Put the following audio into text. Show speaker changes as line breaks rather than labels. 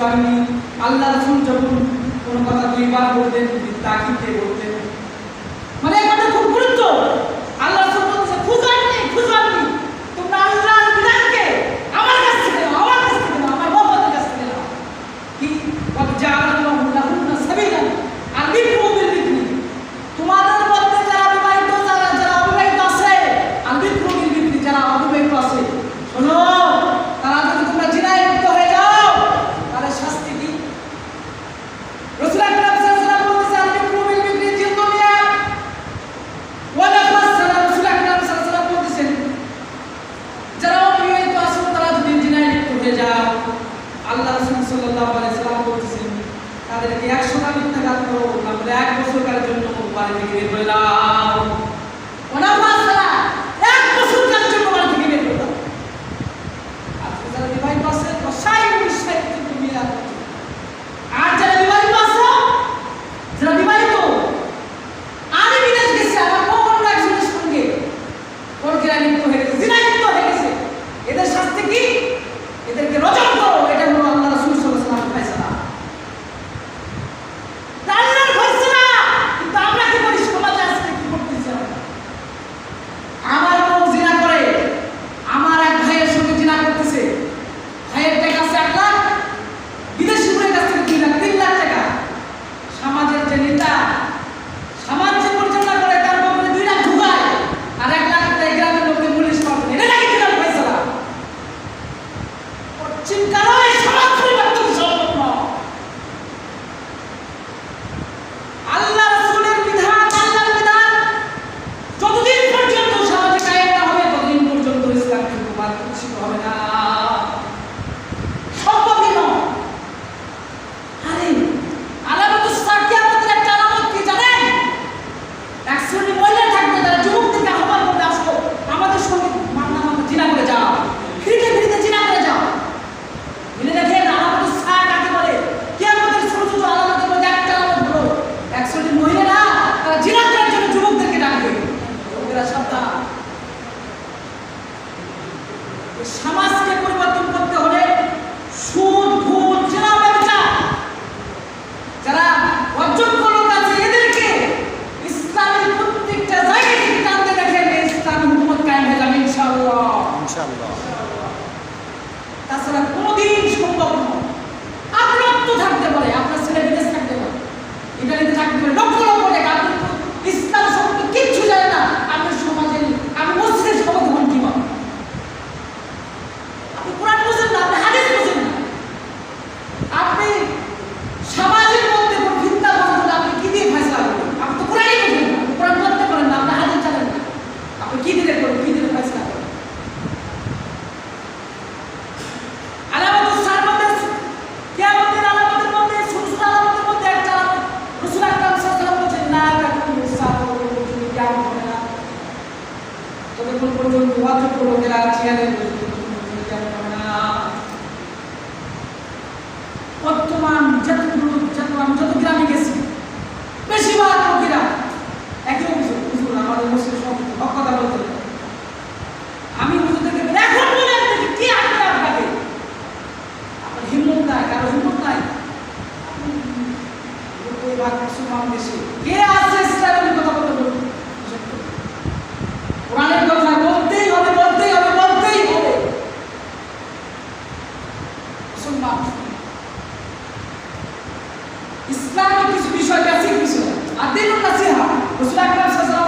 ইসলামী আল্লাহ রসুল যখন কোনো কথা দুইবার বলতেন তাকে সমাজকে আজকের মুসলমান। ইসলামের কিছু বিষয় বেসিক বিষয়। আদিল নাসিহা রসুল আকরাম সাল্লাল্লাহু